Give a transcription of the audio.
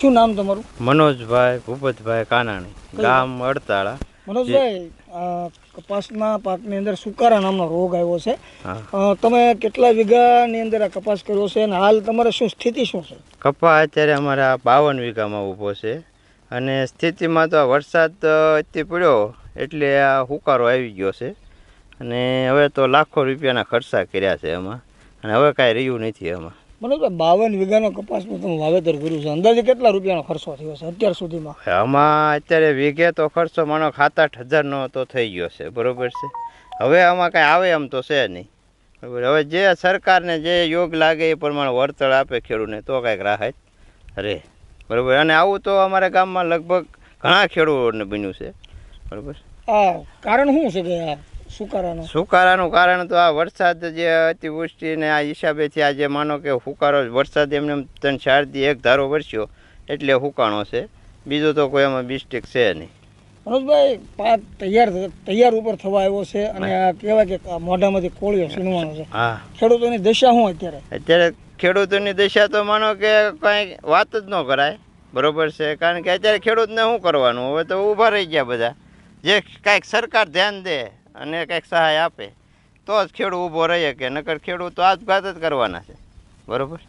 શું નામ તમારું? મનોજભાઈ ભૂપતભાઈ કાનાણી ગામ અડતાળા. મનોજભાઈ કપાસના પાકની અંદર સુકારા નામનો રોગ આવ્યો છે. તમે કેટલા વીઘાની અંદર આ કપાસ કર્યો છે અને હાલ તમારે શું સ્થિતિ શું છે? કપા અત્યારે અમારે બાવન વીઘામાં ઊભો છે અને સ્થિતિમાં તો આ વરસાદ અ, અતિ પડ્યો એટલે આ હુકારો આવી ગયો છે. અને હવે તો લાખો રૂપિયાના ખર્ચા કર્યા છે એમાં. અને હવે કાંઈ રહ્યું નથી એમાં. મનોજભાઈ બાવન વીઘાનો કપાસનું તમે વાવેતર કર્યું છે. અંદાજે કેટલા રૂપિયાનો ખર્ચો થયો છે અત્યાર સુધીમાં? આમાં અત્યારે વીઘે તો ખર્ચો માનો સાત આઠ હજારનો તો થઈ ગયો છે. બરોબર છે? હવે આમાં કાંઈ આવે એમ તો છે નહીં. બરાબર. હવે જે સરકારને જે યોગ લાગે એ પ્રમાણે વળતર આપે ખેડૂતને તો કાંઈક રાહત અરે બરાબર. અને આવું તો અમારા ગામમાં લગભગ ઘણા ખેડૂતોને બન્યું છે. બરાબર? હા કારણ શું છે કે સુકારાનો સુકારાનું કારણ? તો આ વરસાદ જે અતિવૃષ્ટિને આ હિસાબેથી આ જે માનો કે હુકારો વરસાદ એમને એમ ચાર ચારથી એક ધારો વરસ્યો એટલે હુકાણો છે. બીજો તો કોઈ એમાં મિસ્ટેક છે નહીં. મનોજભાઈ પાક તૈયાર તૈયાર ઉપર થવા આવ્યો છે અને આ કહેવાય કે મોઢામાંથી કોળીઓ સીનવાનો છે. હા. ખેડૂતોની દશા શું અત્યારે? અત્યારે ખેડૂતોની દશા તો માનો કે કાંઈ વાત જ ન કરાય. બરોબર છે? કારણ કે અત્યારે ખેડૂતને શું કરવાનું? હવે તો ઊભા રહી ગયા બધા. જે કાંઈક સરકાર ધ્યાન દે અને કાંઈક સહાય આપે. તો જ ખેડૂત ઊભો રહે કે નકર ખેડૂત તો આપઘાત જ કરવાના છે. બરોબર?